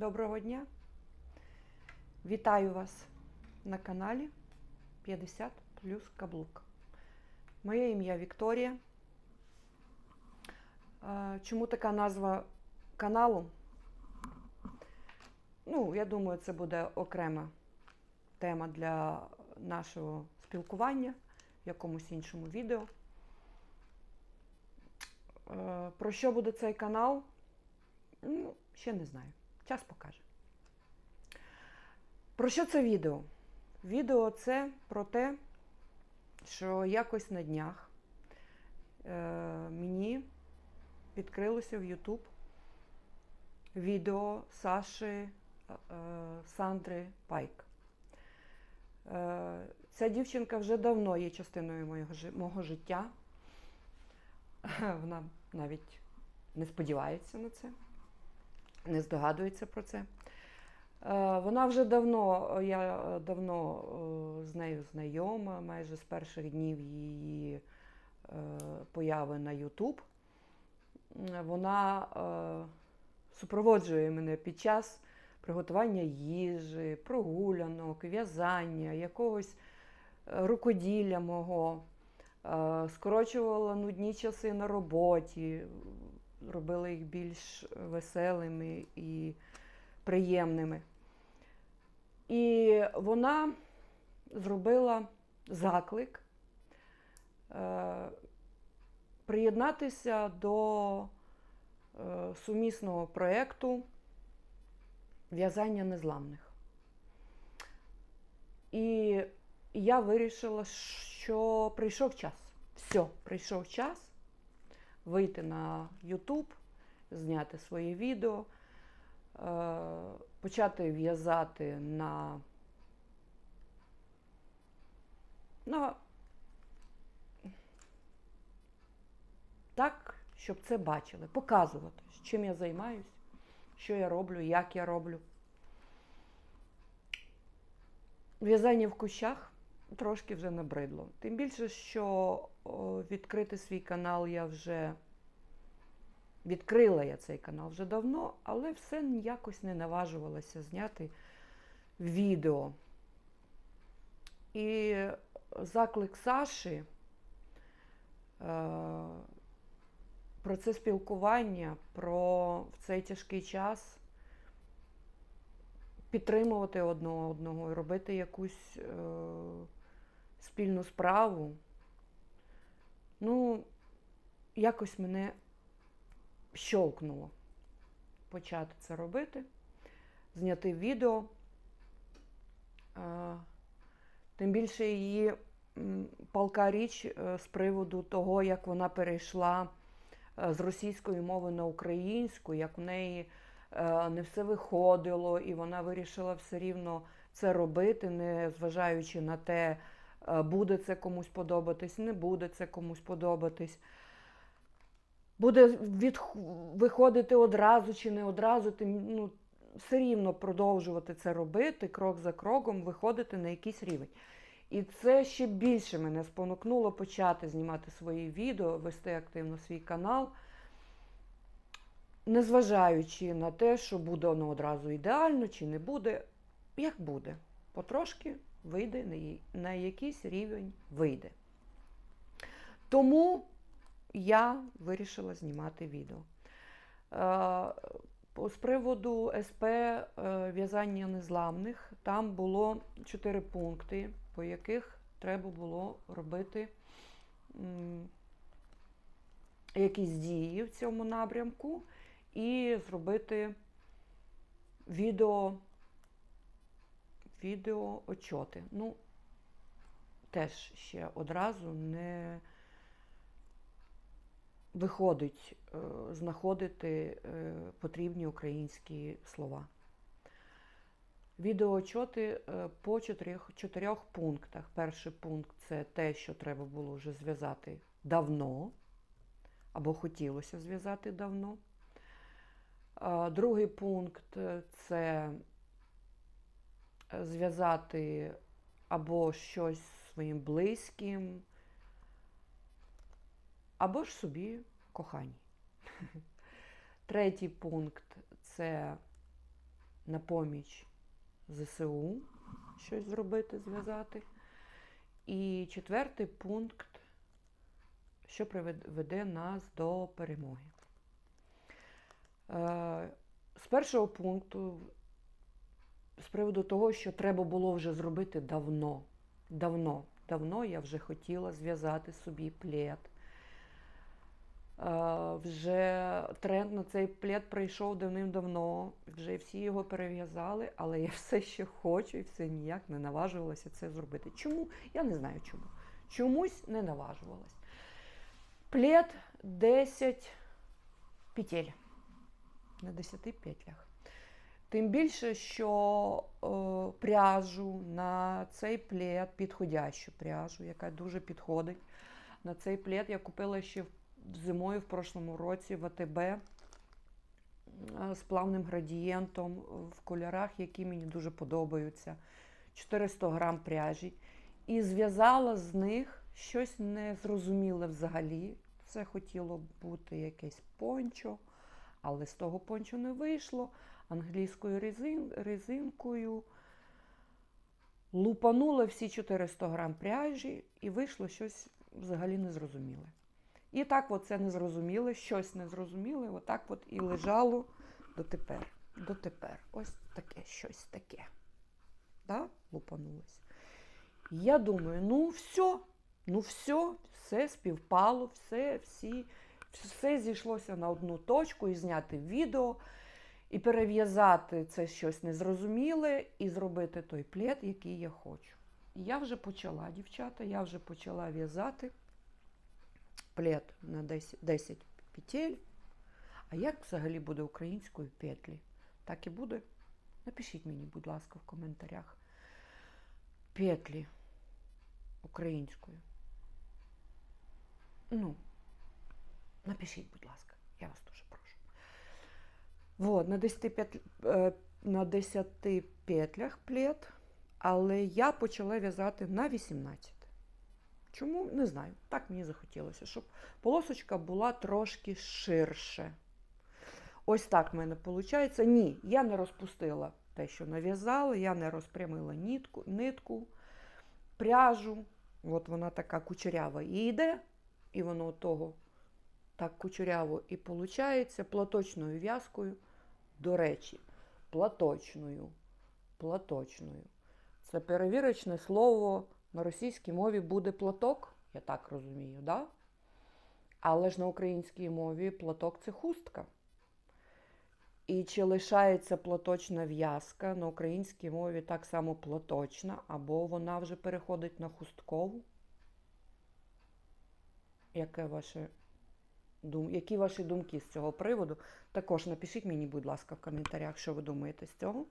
Доброго дня! Вітаю вас на каналі 50 плюс каблук. Моє ім'я Вікторія. Е, Чому така назва каналу? Ну, я думаю, це буде окрема тема для нашого спілкування в якомусь іншому відео. Е, Про що буде цей канал? Ну, ще не знаю. Час покаже. Про що це відео? Відео це про те, що якось на днях е, мені відкрилося в YouTube відео Саші е, Сандри Пайк. Е, ця дівчинка вже давно є частиною моєго, мого життя. Вона навіть не сподівається на це, не здогадується про це. Е, Вона вже давно, е, я е, давно з нею знайома, майже з перших днів її появи на. М, Вона супроводжує мене під час приготування їжі, прогулянок, в'язання, якогось рукоділля мого. Скорочувала нудні часи на роботі, робила їх більш веселими і приємними. І вона зробила заклик е, приєднатися до е, сумісного проєкту в'язання незламних. І я вирішила, що прийшов час. Все, прийшов час вийти на YouTube, зняти своє відео, е, почати в'язати на, на так, щоб це бачили, показувати, чим я займаюсь, що я роблю, як я роблю. В'язання в кущах трошки вже набридло. Тим більше, що відкрити свій канал я вже відкрила я цей канал вже давно, але все якось не наважувалася зняти відео. І заклик Саші е, про це спілкування, про в цей тяжкий час підтримувати одного одного і робити якусь е, спільну справу. Ну, якось мене щолкнуло почати це робити, зняти відео. Тим більше її палка річ е, з приводу того, як вона перейшла е, з російської мови на українську, як у неї е, не все виходило, і вона вирішила все рівно це робити, не зважаючи на те, буде це комусь подобатись, не буде це комусь подобатись. Буде від, виходити одразу чи не одразу, тим, ну, все рівно продовжувати це робити, крок за кроком, виходити на якийсь рівень. І це ще більше мене спонукнуло почати знімати свої відео, вести активно свій канал, незважаючи на те, що буде воно одразу ідеально чи не буде, як буде. Потрошки вийде на якийсь рівень вийде. Тому я вирішила знімати відео. Е, З приводу СП е, в'язання незламних, там було чотири пункти, по яких треба було робити якісь дії в цьому напрямку і зробити відео, відео отчоти. Ну, теж ще одразу не виходить е, знаходити е, потрібні українські слова. Відеоочоти е, по чотирьох, чотирьох пунктах. Перший пункт це те, що треба було вже зв'язати давно, або хотілося зв'язати давно. Другий пункт це зв'язати або щось зі своїм близьким, або ж собі коханій. Третій пункт це на поміч ЗСУ щось зробити, зв'язати. І четвертий пункт, що приведе нас до перемоги. Е, З першого пункту, з приводу того, що треба було вже зробити давно. Давно, давно я вже хотіла зв'язати собі плед. Вже тренд на цей плед прийшов давним-давно, вже всі його перев'язали, але я все ще хочу і все ніяк не наважувалася це зробити. Чому? Я не знаю чому. Чомусь не наважувалась. Плед 10 петель. На 10 петлях. Тим більше, що е, пряжу на цей плед, підходящу пряжу, яка дуже підходить. На цей плед я купила ще зимою в прошлому році в АТБ е, з плавним градієнтом в кольорах, які мені дуже подобаються. 400 грам пряжі. І зв'язала з них щось незрозуміле взагалі. Це хотіло бути якесь пончо, але з того пончо не вийшло. Англійською резин, резинкою лупанула всі 400 грам пряжі і вийшло щось взагалі незрозуміле. І так от це незрозуміле, щось незрозуміле, отак от і лежало дотепер. Дотепер. Ось таке щось таке. Да? Лупанулося. Я думаю, ну все, ну все, все співпало, все, всі, все зійшлося на одну точку і зняти відео, і перев'язати це щось незрозуміле, і зробити той плед, який я хочу. І я вже почала, дівчата, я вже почала в'язати плед на 10, 10 петель. А як взагалі буде українською петлі? Так і буде? Напишіть мені, будь ласка, в коментарях. Петлі українською. Ну, напишіть, будь ласка, я вас дуже прошу. Вот, на 10, петл... е, на 10 петлях плед, але я почала в'язати на 18. Чому? Не знаю. Так мені захотілося, щоб полосочка була трошки ширше. Ось так в мене виходить. Ні, я не розпустила те, що нав'язала, я не розпрямила нитку, нитку, пряжу. От вона така кучерява і йде, і воно того так кучеряво і виходить платочною в'язкою. До речі, платочною. Платочною. Це перевірочне слово на російській мові буде платок, я так розумію, да? але ж на українській мові платок це хустка. І чи лишається платочна в'язка на українській мові так само платочна, або вона вже переходить на хусткову? Яке ваше Які ваші думки з цього приводу? Також напишіть мені, будь ласка, в коментарях, що ви думаєте з цього.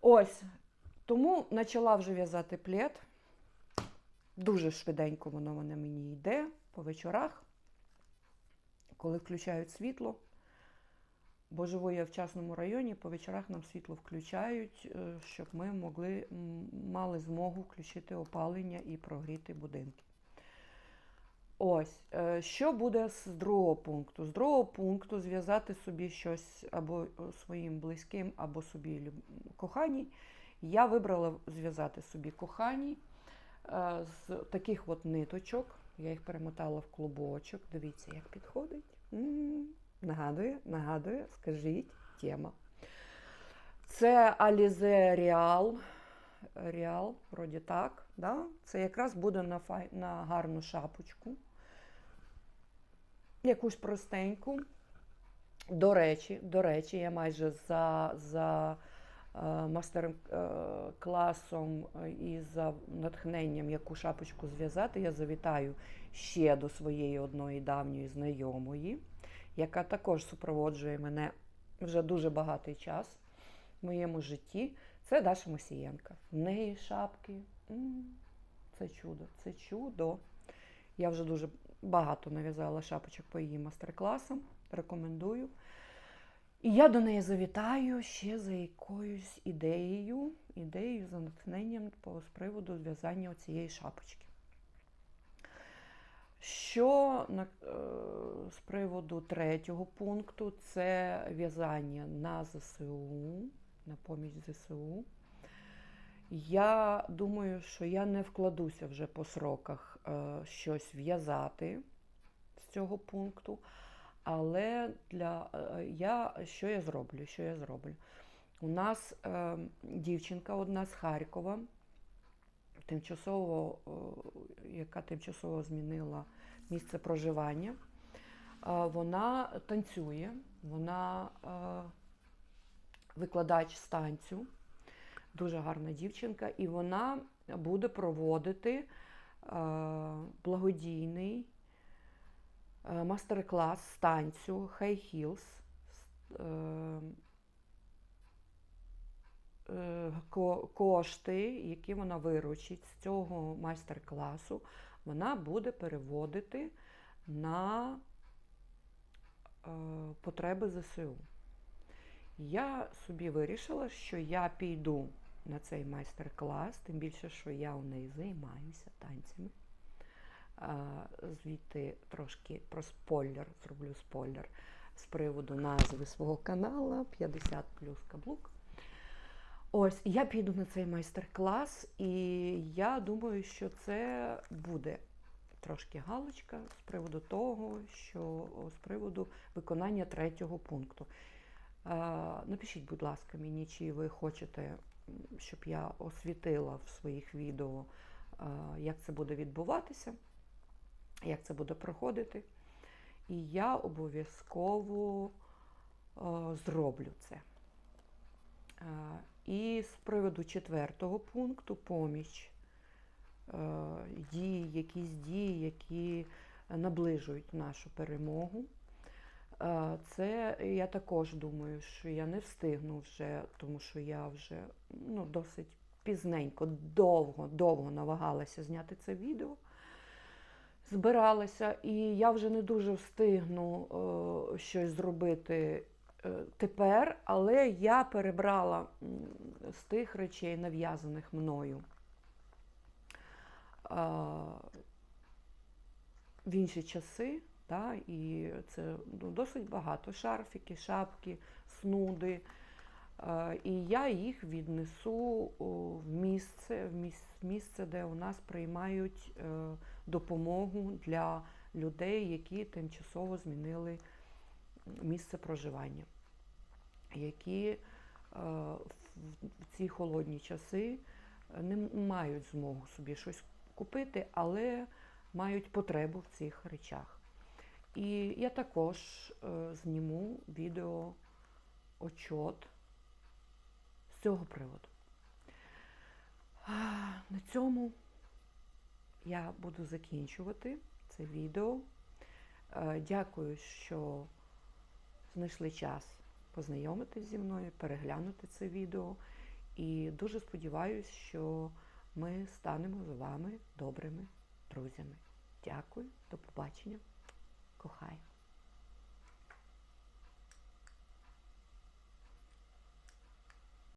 Ось, тому почала вже в'язати плед. Дуже швиденько воно мене мені йде по вечорах, коли включають світло. Бо живу я в частному районі, по вечорах нам світло включають, е, щоб ми могли, мали змогу включити опалення і прогріти будинки. Ось, е, що буде з другого пункту? З другого пункту зв'язати собі щось або своїм близьким, або собі коханій. Я вибрала зв'язати собі коханій е, з таких от ниточок. Я їх перемотала в клубочок. Дивіться, як підходить. Нагадує, нагадує, скажіть, тема. Це Alize Real. Real, вроді так. Да? Це якраз буде на фай... на гарну шапочку. Якусь простеньку. До речі, до речі, я майже за за е, мастер-класом і за натхненням, яку шапочку зв'язати, я завітаю ще до своєї одної давньої знайомої яка також супроводжує мене вже дуже багатий час в моєму житті, це Даша Мосієнка. В неї шапки. Це чудо, це чудо. Я вже дуже багато нав'язала шапочок по її мастер-класам. Рекомендую. І я до неї завітаю ще за якоюсь ідеєю, ідеєю за натхненням з приводу зв'язання цієї шапочки. Що на, е, з приводу третього пункту це в'язання на ЗСУ, на поміч ЗСУ. Я думаю, що я не вкладуся вже по сроках щось в'язати з цього пункту. Але для е, я що я зроблю? Що я зроблю? У нас е, дівчинка одна з Харкова, тимчасово, е, яка тимчасово змінила місце проживання. Е, вона танцює, вона е, викладач з танцю, дуже гарна дівчинка, і вона буде проводити е, благодійний е, мастер-клас з танцю High Heels. Е, е, ко- Кошти, які вона виручить з цього майстер-класу, вона буде переводити на е, потреби ЗСУ. Я собі вирішила, що я піду на цей майстер-клас, тим більше, що я у неї займаюся танцями. Звідти трошки про спойлер, зроблю спойлер з приводу назви свого каналу 50 плюс каблук. Ось, я піду на цей майстер-клас, і я думаю, що це буде трошки галочка з приводу того, що з приводу виконання третього пункту. Напишіть, будь ласка, мені, чи ви хочете, щоб я освітила в своїх відео, е, як це буде відбуватися, як це буде проходити. І я обов'язково е, зроблю це. Е, І з приводу четвертого пункту поміч дії, якісь дії, які наближують нашу перемогу. Е, Це я також думаю, що я не встигну вже, тому що я вже ну, досить пізненько, довго, довго намагалася зняти це відео. Збиралася, і я вже не дуже встигну е, щось зробити е, тепер, але я перебрала з тих речей, нав'язаних мною. е, в інші часи, та, і це ну, досить багато. Шарфіки, шапки, снуди. Е, І я їх віднесу в місце, в місце, де у нас приймають е, допомогу для людей, які тимчасово змінили місце проживання, які е, в ці холодні часи не мають змогу собі щось купити, але мають потребу в цих речах. І я також е, зніму відео отчот з цього приводу. На цьому я буду закінчувати це відео. Е, Дякую, що знайшли час познайомитись зі мною, переглянути це відео. І дуже сподіваюся, що ми станемо з вами добрими друзями. Дякую, до побачення. Кохаю.